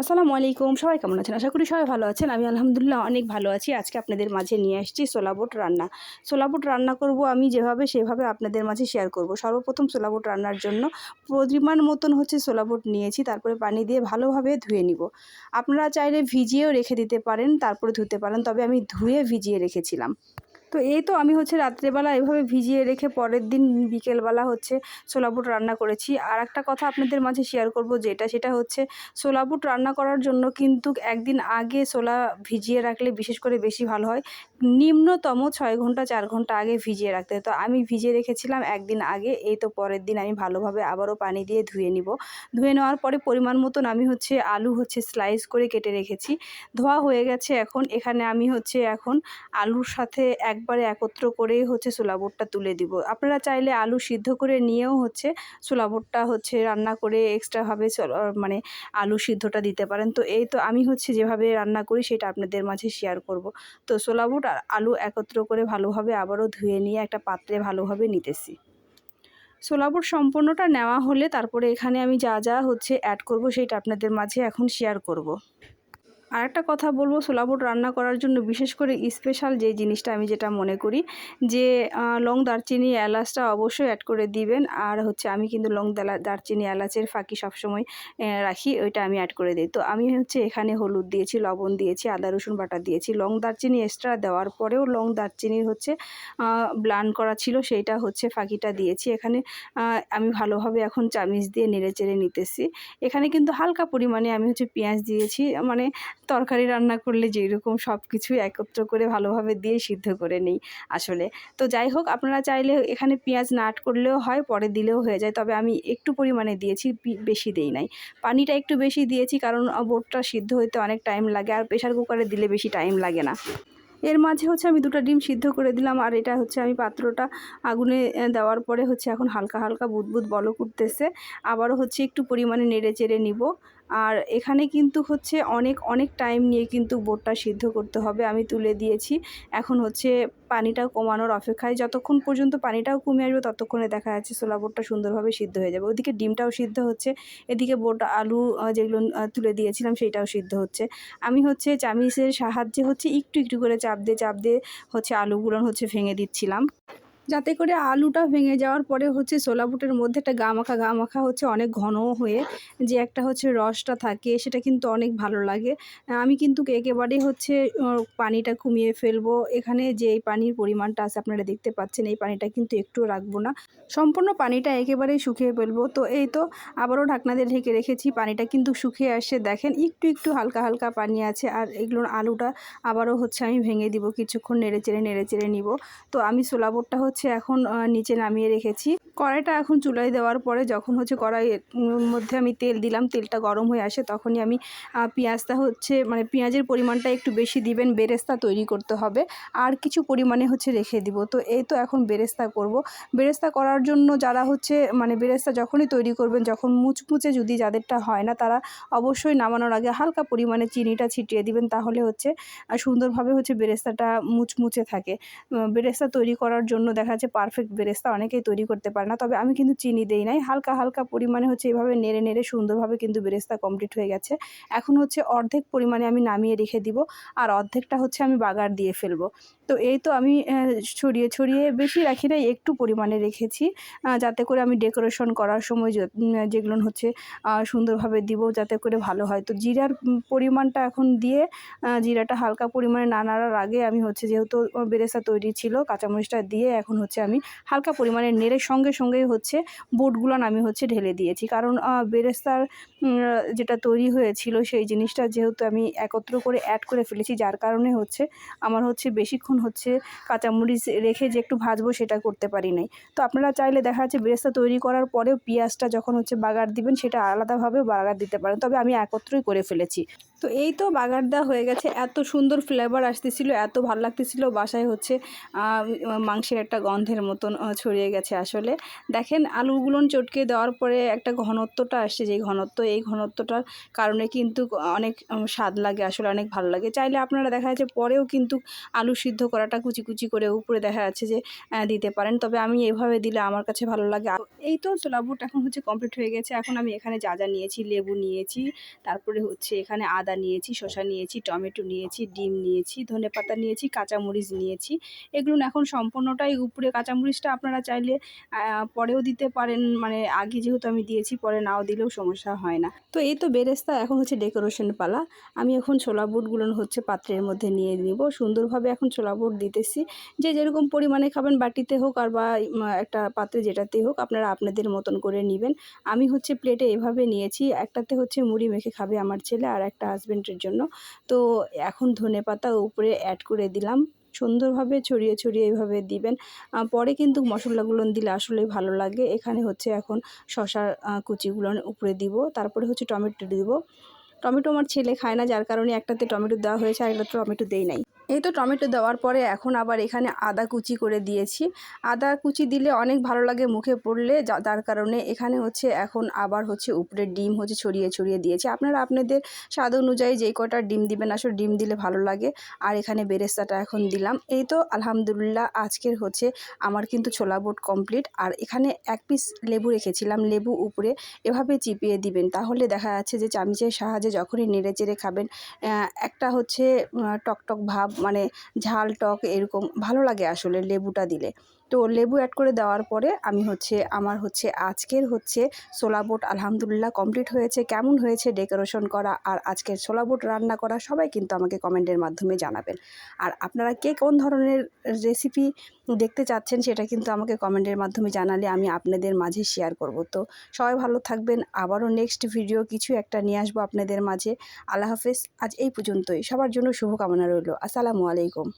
আসসালামু আলাইকুম, সবাই কেমন আছেন? আশা করি সবাই ভালো আছেন। আমি আলহামদুলিল্লাহ অনেক ভালো আছি। আজকে আপনাদের মাঝে নিয়ে আসছি সোলাবুট রান্না। সোলাবুট রান্না করব আমি যেভাবে, সেভাবে আপনাদের মাঝে শেয়ার করব। সর্বপ্রথম সোলাবুট রান্নার জন্য পরিমাণ মতন হচ্ছে সোলাবুট নিয়েছি। তারপরে পানি দিয়ে ভালোভাবে ধুয়ে নিব। আপনারা চাইলে ভিজিয়েও রেখে দিতে পারেন, তারপরে ধুতে পারেন। তবে আমি ধুয়ে ভিজিয়ে রেখেছিলাম। তো এই তো আমি হচ্ছে রাত্রেবেলা এভাবে ভিজিয়ে রেখে পরের দিন বিকেলবেলা হচ্ছে ছোলা বুট রান্না করেছি। আর একটা কথা আপনাদের মাঝে শেয়ার করব যেটা, সেটা হচ্ছে ছোলা বুট রান্না করার জন্য কিন্তু একদিন আগে সোলা ভিজিয়ে রাখলে বিশেষ করে বেশি ভালো হয়। নিম্নতম ছয় ঘণ্টা, চার ঘণ্টা আগে ভিজিয়ে রাখতে তো আমি ভিজিয়ে রেখেছিলাম একদিন আগে, এই তো পরের দিন আমি ভালোভাবে আবারও পানি দিয়ে ধুয়ে নিব। ধুয়ে নেওয়ার পরে পরিমাণ মতন আমি হচ্ছে আলু হচ্ছে স্লাইস করে কেটে রেখেছি। ধোয়া হয়ে গেছে এখন, এখানে আমি হচ্ছে এখন আলুর সাথে একবারে একত্র করেই হচ্ছে ছোলা বুটটা তুলে দিব। আপনারা চাইলে আলু সিদ্ধ করে নিয়েও হচ্ছে ছোলা বুটটা হচ্ছে রান্না করে এক্সট্রাভাবে মানে আলু সিদ্ধটা দিতে পারেন। তো এই তো আমি হচ্ছে যেভাবে রান্না করি সেটা আপনাদের মাঝে শেয়ার করব। তো ছোলা বুট আর আলু একত্র করে ভালোভাবে আবারও ধুয়ে নিয়ে একটা পাত্রে ভালোভাবে নিতেছি। সোলাপুর সম্পূর্ণটা নেওয়া হলে তারপরে এখানে আমি যা যা হচ্ছে অ্যাড করব সেটা আপনাদের মাঝে এখন শেয়ার করব। আর একটা কথা বলব ছোলা বুট রান্না করার জন্য বিশেষ করে স্পেশাল যে জিনিসটা আমি যেটা মনে করি, যে লং দারচিনি এলাচটা অবশ্যই অ্যাড করে দিবেন। আর হচ্ছে আমি কিন্তু লং দারচিনি এলাচের ফাঁকি সবসময় রাখি, ওইটা আমি অ্যাড করে দিই। তো আমি হচ্ছে এখানে হলুদ দিয়েছি, লবণ দিয়েছি, আদা, রসুন বাটা দিয়েছি। লং দারচিনি এক্সট্রা দেওয়ার পরেও লং দারচিনির হচ্ছে ব্লান করা ছিল, সেইটা হচ্ছে ফাঁকিটা দিয়েছি। এখানে আমি ভালোভাবে এখন চামিচ দিয়ে নেড়ে চেড়ে নিতেছি। এখানে কিন্তু হালকা পরিমাণে আমি হচ্ছে পেঁয়াজ দিয়েছি। মানে তরকারি রান্না করলে যেরকম সব কিছু একত্র করে ভালোভাবে দিয়ে সিদ্ধ করে নিই আসলে। তো যাই হোক, আপনারা চাইলে এখানে পেঁয়াজ না add করলেও হয়, পরে দিলেও হয়ে যায়। তবে আমি একটু পরিমাণে দিয়েছি বেশি দেই নাই। পানিটা একটু বেশি দিয়েছি কারণ বোটটা সিদ্ধ হইতে অনেক টাইম লাগে আর প্রেশার কুকারে দিলে বেশি টাইম লাগে না। এর মাঝে হচ্ছে আমি দুটো ডিম সিদ্ধ করে দিলাম আর এটা হচ্ছে আমি পাত্রটা আগুনে দেওয়ার পরে হচ্ছে এখন হালকা হালকা বুদবুদ বলক উঠতেছে। আবারও হচ্ছে একটু পরিমাণে নেড়ে চেড়ে নিব। আর এখানে কিন্তু হচ্ছে অনেক অনেক টাইম নিয়ে কিন্তু বোটটা সিদ্ধ করতে হবে। আমি তুলে দিয়েছি। এখন হচ্ছে পানিটা কমানোর অপেক্ষায়। যতক্ষণ পর্যন্ত পানিটাও কমে আসবে, ততক্ষণে দেখা যাচ্ছে ছোলা বোটটা সুন্দরভাবে সিদ্ধ হয়ে যাবে। ওদিকে ডিমটাও সিদ্ধ হচ্ছে। এদিকে বোট, আলু যেগুলো তুলে দিয়েছিলাম, সেইটাও সিদ্ধ হচ্ছে। আমি হচ্ছে চামিচের সাহায্যে হচ্ছে একটু একটু করে চাপ দিয়ে চাপ দিয়ে হচ্ছে আলুগুলো হচ্ছে ভেঙে দিচ্ছিলাম। যাতে করে আলুটা ভেঙে যাওয়ার পরে হচ্ছে ছোলা বুটের মধ্যে একটা গা মাখা গা মাখা হচ্ছে অনেক ঘন হয়ে যে একটা হচ্ছে রসটা থাকে, সেটা কিন্তু অনেক ভালো লাগে। আমি কিন্তু একেবারেই হচ্ছে পানিটা কমিয়ে ফেলব। এখানে যে এই পানির পরিমাণটা আছে আপনারা দেখতে পাচ্ছেন, এই পানিটা কিন্তু একটু রাখব না। সম্পূর্ণ পানিটা একেবারেই শুকিয়ে ফেলব। তো এই তো আবারও ঢাকনা দিয়ে ঢেকে রেখেছি, পানিটা কিন্তু শুকিয়ে আসছে দেখেন একটু একটু হালকা হালকা পানি আছে আর এগুলোর আলুটা আবারও হচ্ছে আমি ভেঙে দিব, কিছুক্ষণ নেড়ে চেড়ে নেড়ে চেড়ে নিব। তো আমি ছোলা বুটটা হচ্ছে হচ্ছে এখন নিচে নামিয়ে রেখেছি। কড়াইটা এখন চুলায় দেওয়ার পরে যখন হচ্ছে কড়াইয়ের মধ্যে আমি তেল দিলাম, তেলটা গরম হয়ে আসে তখনই আমি পেঁয়াজটা হচ্ছে মানে পেঁয়াজের পরিমাণটা একটু বেশি দিবেন, বেরেস্তা তৈরি করতে হবে। আর কিছু পরিমাণে হচ্ছে রেখে দিব। তো এই তো এখন বেরেস্তা করব। বেরেস্তা করার জন্য যারা হচ্ছে মানে বেরেস্তা যখনই তৈরি করবেন, যখন মুচমুচে যদি যাদেরটা হয় না, তারা অবশ্যই নামানোর আগে হালকা পরিমাণে চিনিটা ছিটিয়ে দিবেন, তাহলে হচ্ছে সুন্দরভাবে হচ্ছে বেরেস্তাটা মুচমুচে থাকে। বেরেস্তা তৈরি করার জন্য দেখা যাচ্ছে পারফেক্ট বেরেস্তা অনেকেই তৈরি করতে পারে না, তবে আমি কিন্তু চিনি দেই নাই। হালকা হালকা পরিমাণে হচ্ছে এভাবে নেড়ে নেড়ে সুন্দরভাবে কিন্তু বেরেস্তা কমপ্লিট হয়ে গেছে। এখন হচ্ছে অর্ধেক পরিমাণে আমি নামিয়ে রেখে দিব আর অর্ধেকটা হচ্ছে আমি বাগার দিয়ে ফেলব। তো এই তো আমি ছড়িয়ে ছড়িয়ে বেশি রাখি নাই, একটু পরিমাণে রেখেছি যাতে করে আমি ডেকোরেশন করার সময় যেগুলো হচ্ছে সুন্দরভাবে দিব যাতে করে ভালো হয়। তো জিরার পরিমাণটা এখন দিয়ে জিরাটা হালকা পরিমাণে না নাড়ার আগে আমি হচ্ছে যেহেতু বেরেস্তা তৈরি ছিল, কাঁচামরিচটা দিয়ে এখন হচ্ছে আমি হালকা পরিমাণে নেড়ে সঙ্গে সঙ্গেই হচ্ছে বুটগুলো আমি হচ্ছে ঢেলে দিয়েছি। কারণ বেরেস্তার যেটা তৈরি হয়েছিল সেই জিনিসটা যেহেতু আমি একত্র করে অ্যাড করে ফেলেছি, যার কারণে হচ্ছে আমার হচ্ছে বেশিক্ষণ হচ্ছে কাঁচামরিচ রেখে যে একটু ভাজবো সেটা করতে পারি নাই। তো আপনারা চাইলে দেখা যাচ্ছে বেরেস্তা তৈরি করার পরেও পেঁয়াজটা যখন হচ্ছে বাগার দিবেন সেটা আলাদাভাবেও বাগার দিতে পারেন, তবে আমি একত্রই করে ফেলেছি। তো এই তো বাগার দেওয়া হয়ে গেছে। এত সুন্দর ফ্লেভার আসতেছিল, এত ভালো লাগতেছিল। বাসায় হচ্ছে মাংসের একটা গন্ধের মতন ছড়িয়ে গেছে আসলে। দেখেন আলুগুলো চটকে দেওয়ার পরে একটা ঘনত্বটা আসছে যেই ঘনত্ব। এই ঘনত্বটার কারণে কিন্তু অনেক স্বাদ লাগে, আসলে অনেক ভালো লাগে। চাইলে আপনারা দেখা যাচ্ছে, পরেও কিন্তু আলু সিদ্ধ করাটা কুচি কুচি করে উপরে দেখা যাচ্ছে যে দিতে পারেন। তবে আমি এভাবে দিলে আমার কাছে ভালো লাগে। এই তো ছোলাবুট এখন হচ্ছে কমপ্লিট হয়ে গেছে। এখন আমি এখানে যা যা নিয়েছি, লেবু নিয়েছি। তারপরে হচ্ছে এখানে আদা নিয়েছি, শসা নিয়েছি, টমেটো নিয়েছি, ডিম নিয়েছি, ধনে পাতা নিয়েছি, কাঁচামরিচ নিয়েছি। এগুলো এখন সম্পূর্ণটাই উপরে কাঁচামরিচটা আপনারা চাইলে পরেও দিতে পারেন। মানে আগে যেহেতু আমি দিয়েছি, পরে নাও দিলেও সমস্যা হয় না। তো এই তো বেরেস্তা, এখন হচ্ছে ডেকোরেশন পালা। আমি এখন ছোলা বুটগুলো হচ্ছে পাত্রের মধ্যে নিয়ে নিব। সুন্দরভাবে এখন ছোলা বুট দিতেছি। যে যেরকম পরিমাণে খাবেন বাটিতে হোক আর বা একটা পাত্রে যেটাতেই হোক, আপনারা আপনাদের মতন করে নেবেন। আমি হচ্ছে প্লেটে এভাবে নিয়েছি। একটাতে হচ্ছে মুড়ি মেখে খাবে আমার ছেলে আর একটা হাজব্যান্ডের জন্য। তো এখন ধনে পাতা উপরে অ্যাড করে দিলাম। সুন্দরভাবে ছড়িয়ে ছড়িয়ে এইভাবে দিবেন। পরে কিন্তু মশলাগুলো দিলে আসলে ভালো লাগে। এখানে হচ্ছে এখন শশার কুচিগুলো উপরে দিব। তারপরে হচ্ছে টমেটো দিব। টমেটো আমার ছেলে খায় না, যার কারণে একটাতে টমেটো দেওয়া হয়েছে, আর একটা টমেটো দেই নাই। এই তো টমেটো দেওয়ার পরে এখন আবার এখানে আদা কুচি করে দিয়েছি। আদা কুচি দিলে অনেক ভালো লাগে মুখে পড়লে যার কারণে এখানে হচ্ছে এখন আবার হচ্ছে উপরে ডিম হচ্ছে ছড়িয়ে ছড়িয়ে দিয়েছি। আপনারা আপনাদের স্বাদ অনুযায়ী যেই কটা ডিম দিবেন, আসলে ডিম দিলে ভালো লাগে। আর এখানে বেরেস্তাটা এখন দিলাম। এই তো আলহামদুলিল্লাহ আজকের হচ্ছে আমার কিন্তু ছোলা বোট কমপ্লিট। আর এখানে এক পিস লেবু রেখেছিলাম, লেবু উপরে। এভাবে চিপিয়ে দিবেন, তাহলে দেখা যাচ্ছে যে চামচের সাহায্যে যখনই নেড়ে চেড়ে খাবেন একটা হচ্ছে টকটক ভাব মানে ঝাল টক এরকম ভালো লাগে আসলে লেবুটা দিলে। তো লেবু অ্যাড করে দেওয়ার পরে আমি হচ্ছে, আমার হচ্ছে আজকের হচ্ছে ছোলা বুট আলহামদুলিল্লাহ কমপ্লিট হয়েছে। কেমন হয়েছে ডেকোরেশন করা আর আজকের ছোলা বুট রান্না করা সবাই কিন্তু আমাকে কমেন্টের মাধ্যমে জানাবেন। আর আপনারা কে কোন ধরনের রেসিপি দেখতে চাচ্ছেন সেটা কিন্তু আমাকে কমেন্টের মাধ্যমে জানালে আমি আপনাদের মাঝে শেয়ার করব। তো সবাই ভালো থাকবেন, আবারও নেক্সট ভিডিও কিছু একটা নিয়ে আসব আপনাদের মাঝে। আল্লাহ হাফেজ, আজ এই পর্যন্তই। সবার জন্য শুভকামনা রইল। আসসালামু আলাইকুম।